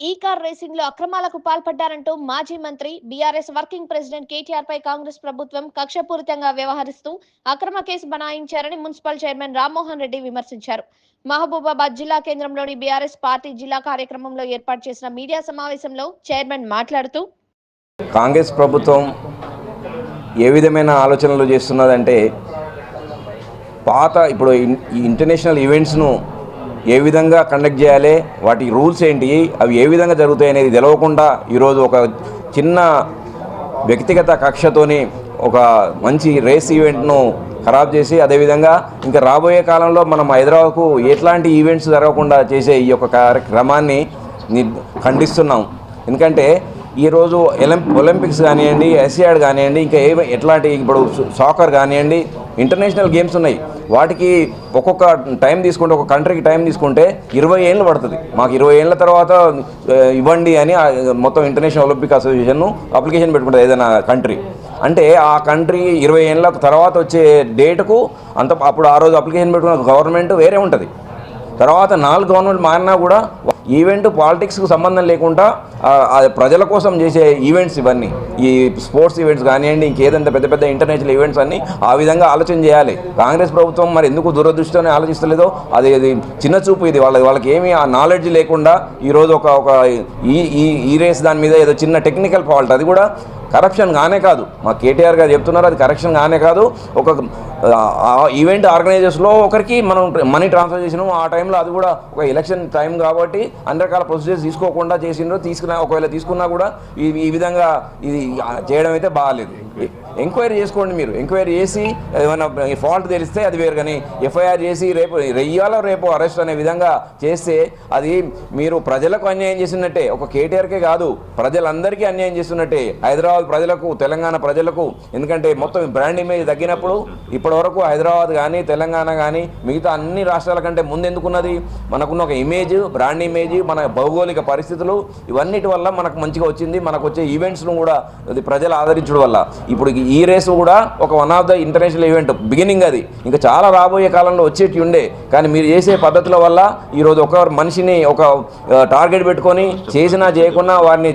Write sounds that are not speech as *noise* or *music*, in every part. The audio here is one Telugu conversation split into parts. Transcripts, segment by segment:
ఈ కార్ రేసింగ్లో అక్రమాలకు పాల్పడ్డారంటూ మాజీ మంత్రి బీఆర్ఎస్ వర్కింగ్ ప్రెసిడెంట్ కేటీఆర్ పై కాంగ్రెస్ ప్రభుత్వం కక్షపూరితంగా వ్యవహరిస్తూ అక్రమ కేసు బనాయించారని మున్సిపల్ చైర్మన్ రామ్మోహన్ రెడ్డి విమర్శించారు. మహబూబాబాద్ జిల్లా కేంద్రంలోని బీఆర్ఎస్ పార్టీ జిల్లా కార్యక్రమంలో ఏర్పాటు చేసిన మీడియా సమావేశంలో చైర్మన్ మాట్లాడుతూ కాంగ్రెస్ ప్రభుత్వం ఏ విధమైన ఆలోచనలు చేస్తున్నదంటే పాత ఇప్పుడు ఈ ఇంటర్నేషనల్ ఈవెంట్స్ను ఏ విధంగా కండక్ట్ చేయాలి వాటి రూల్స్ ఏంటి అవి ఏ విధంగా జరుగుతాయి అనేది తెలవకుండా ఈరోజు ఒక చిన్న వ్యక్తిగత కక్షతోని ఒక మంచి రేస్ ఈవెంట్ను ఖరాబ్ చేసి అదేవిధంగా ఇంకా రాబోయే కాలంలో మనం హైదరాబాద్కు ఎట్లాంటి ఈవెంట్స్ జరగకుండా చేసే ఈ యొక్క కార్యక్రమాన్ని ఖండిస్తున్నాం. ఎందుకంటే ఈరోజు ఎలం ఒలింపిక్స్ కానివ్వండి ఎస్సియాడ్ కానివ్వండి ఇంకా ఏ ఎట్లాంటి ఇప్పుడు సాకర్ కానివ్వండి ఇంటర్నేషనల్ గేమ్స్ ఉన్నాయి. వాటికి ఒక్కొక్క టైం తీసుకుంటే ఒక కంట్రీకి టైం తీసుకుంటే ఇరవై ఏళ్ళు పడుతుంది. మాకు ఇరవై ఏళ్ళ తర్వాత ఇవ్వండి అని మొత్తం ఇంటర్నేషనల్ ఒలింపిక్ అసోసియేషన్ అప్లికేషన్ పెట్టుకుంటుంది ఏదైనా కంట్రీ అంటే ఆ కంట్రీ ఇరవై ఏళ్ళ తర్వాత వచ్చే డేట్కు అంత అప్పుడు ఆ రోజు అప్లికేషన్ పెట్టుకున్న గవర్నమెంట్ వేరే ఉంటుంది. తర్వాత నాలుగు గవర్నమెంట్ మారినా కూడా ఈవెంట్ పాలిటిక్స్కు సంబంధం లేకుండా ప్రజల కోసం చేసే ఈవెంట్స్ ఇవన్నీ ఈ స్పోర్ట్స్ ఈవెంట్స్ కానివ్వండి ఇంకేదంటే పెద్ద పెద్ద ఇంటర్నేషనల్ ఈవెంట్స్ అన్నీ ఆ విధంగా ఆలోచన చేయాలి. కాంగ్రెస్ ప్రభుత్వం మరి ఎందుకు దురదృష్టితోనే ఆలోచిస్తలేదో అది అది చిన్న చూపు ఇది. వాళ్ళ వాళ్ళకి ఏమీ ఆ నాలెడ్జ్ లేకుండా ఈరోజు ఒక ఒక ఈ ఈ ఈ రేస్ దాని మీద ఏదో చిన్న టెక్నికల్ ఫాల్ట్ అది కూడా కరప్షన్ కానే కాదు. మా కేటీఆర్ గారు చెప్తున్నారు అది కరప్షన్ కానే కాదు. ఒక ఈవెంట్ ఆర్గనైజర్స్లో ఒకరికి మనం మనీ ట్రాన్స్ఫర్ చేసినాం. ఆ టైంలో అది కూడా ఒక ఎలక్షన్ టైం కాబట్టి అన్ని రకాల ప్రొసీజర్స్ తీసుకోకుండా చేసిండ్రు తీసుకున్నా ఒకవేళ తీసుకున్నా కూడా ఈ ఈ విధంగా ఇది చేయడం అయితే బాగాలేదు. ఎంక్వైరీ చేసుకోండి మీరు. ఎంక్వైరీ చేసి ఏమైనా ఫాల్ట్ తెలిస్తే అది వేరు కానీ ఎఫ్ఐఆర్ చేసి రేపు రెయ్యాలో రేపు అరెస్ట్ అనే విధంగా చేస్తే అది మీరు ప్రజలకు అన్యాయం చేసినట్టే. ఒక కేటీఆర్కే కాదు ప్రజలందరికీ అన్యాయం చేస్తున్నట్టే. హైదరాబాద్ ప్రజలకు తెలంగాణ ప్రజలకు. ఎందుకంటే మొత్తం బ్రాండ్ ఇమేజ్ తగ్గినప్పుడు ఇప్పటి వరకు హైదరాబాద్ కానీ తెలంగాణ కానీ మిగతా అన్ని రాష్ట్రాల కంటే ముందెందుకున్నది? మనకున్న ఒక ఇమేజ్ బ్రాండ్ ఇమేజ్ మన భౌగోళిక పరిస్థితులు ఇవన్నిటి వల్ల మనకు మంచిగా వచ్చింది. మనకు వచ్చే ఈవెంట్స్ను కూడా అది ప్రజలు ఆదరించడం వల్ల. ఇప్పుడు ఈ రేసు కూడా ఒక one of the international event beginning అది. ఇంకా చాలా రాబోయే కాలంలో వచ్చేటి ఉండే. కానీ మీరు చేసే పద్ధతుల వల్ల ఈరోజు ఒక మనిషిని ఒక టార్గెట్ పెట్టుకొని చేసినా చేయకున్నా వారిని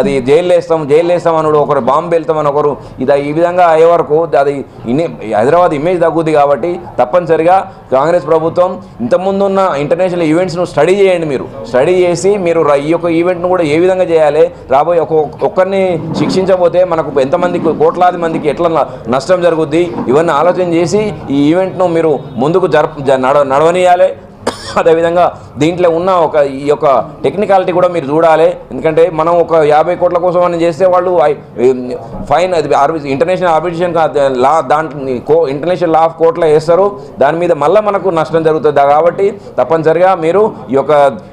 అది జైలు వేస్తాం జైలు వేస్తాం అనుడు ఒకరు బాంబు వెళ్తామని ఒకరు. ఇది ఈ విధంగా అయ్యే వరకు అది హైదరాబాద్ ఇమేజ్ తగ్గుద్ది కాబట్టి తప్పనిసరిగా కాంగ్రెస్ ప్రభుత్వం ఇంతకుముందు ఉన్న ఇంటర్నేషనల్ ఈవెంట్స్ను స్టడీ చేయండి మీరు. స్టడీ చేసి మీరు ఈ యొక్క ఈవెంట్ను కూడా ఏ విధంగా చేయాలి? రాబోయే ఒక్కొక్కరిని ఒక్కరిని శిక్షించబోతే మనకు ఎంతమందికి కోట్లాది మందికి ఎట్లా నష్టం జరుగుద్ది? ఇవన్నీ ఆలోచన చేసి ఈ ఈవెంట్ను మీరు ముందుకు జరప నడ నడవనియాలి. *coughs* అదేవిధంగా దీంట్లో ఉన్న ఒక ఈ యొక్క టెక్నికాలిటీ కూడా మీరు చూడాలి. ఎందుకంటే మనం ఒక యాభై కోట్ల కోసం అని చేస్తే వాళ్ళు ఫైన్ అది ఆర్బి ఇంటర్నేషనల్ ఆర్బిట్రేషన్ లా దాంట్లో కో ఇంటర్నేషనల్ లా ఆఫ్ కోర్టులో వేస్తారు. దాని మీద మళ్ళీ మనకు నష్టం జరుగుతుంది. కాబట్టి తప్పనిసరిగా మీరు ఈ యొక్క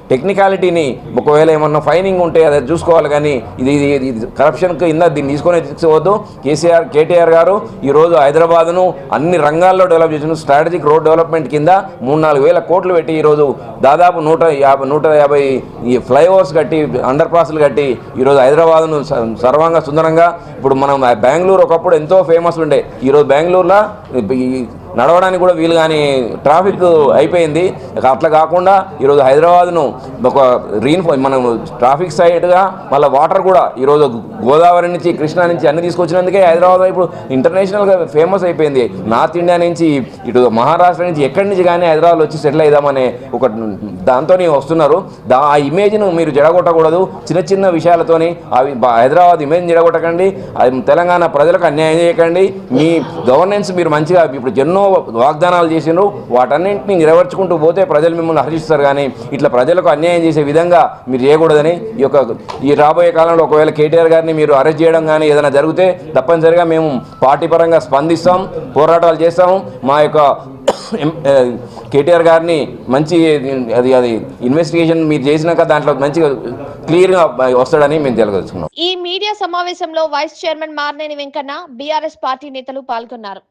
టెక్నికాలిటీని ఒకవేళ ఏమన్నా ఫైనింగ్ ఉంటే అది చూసుకోవాలి కానీ ఇది ఇది కరప్షన్ కరప్షన్కి ఇందా దీన్ని తీసుకొని తీసుకోవద్దు కేసీఆర్ కేటీఆర్ గారు ఈరోజు హైదరాబాద్ను అన్ని రంగాల్లో డెవలప్ చేసిన స్ట్రాటజిక్ రోడ్ డెవలప్మెంట్ కింద మూడు నాలుగు వేల కోట్లు పెట్టి ఈరోజు దాదాపు నూట యాభై నూట యాభై ఈ ఫ్లైఓవర్స్ కట్టి అండర్ పాస్లు కట్టి ఈరోజు హైదరాబాద్ను స- సర్వంగా సుందరంగా ఇప్పుడు మనం బెంగళూరు ఒకప్పుడు ఎంతో ఫేమస్ ఉండే. ఈరోజు బెంగళూరులో నడవడానికి కూడా వీలు కానీ ట్రాఫిక్ అయిపోయింది. అట్లా కాకుండా ఈరోజు హైదరాబాద్ను ఒక రీన్ఫో మనం ట్రాఫిక్ సైడ్గా మళ్ళీ వాటర్ కూడా ఈరోజు గోదావరి నుంచి కృష్ణా నుంచి అన్ని తీసుకొచ్చినందుకే హైదరాబాద్ ఇప్పుడు ఇంటర్నేషనల్గా ఫేమస్ అయిపోయింది. నార్త్ ఇండియా నుంచి ఇటు మహారాష్ట్ర నుంచి ఎక్కడి నుంచి కానీ హైదరాబాద్ వచ్చి సెటిల్ అయిదామనే ఒక దాంతో వస్తున్నారు. దా ఆ ఇమేజ్ను మీరు జడగొట్టకూడదు. చిన్న చిన్న విషయాలతోని అవి హైదరాబాద్ ఇమేజ్ జడగొట్టకండి. అది తెలంగాణ ప్రజలకు అన్యాయం చేయకండి. మీ గవర్నెన్స్ మీరు మంచిగా ఇప్పుడు ఎన్నో వాగ్దానాలు చేసిండ్రు. వాటన్నింటినీ నెరవేర్చుకుంటూ పోతే ప్రజలు మిమ్మల్ని హర్షిస్తారు కానీ ఇట్లా ప్రజలకు అన్యాయం చేసే విధంగా మీరు చేయకూడదని ఈ యొక్క ఈ రాబోయే కాలంలో ఒకవేళ కేటీఆర్ గారిని మీరు అరెస్ట్ చేయడం కానీ ఏదైనా జరిగితే తప్పనిసరిగా మేము పార్టీ పరంగా స్పందిస్తాం పోరాటాలు చేస్తాము. మా యొక్క *coughs* కేటీఆర్ గారిని మంచి అది అది ఇన్వెస్టిగేషన్ మీరు చేసినాక దాంట్లో మంచిగా క్లియర్గా వస్తాడని మేము తెలియజేసుకున్నాం. ఈ మీడియా సమావేశంలో vice chairman Marneni Venkanna BRS party నేతలు పాల్గొన్నారు.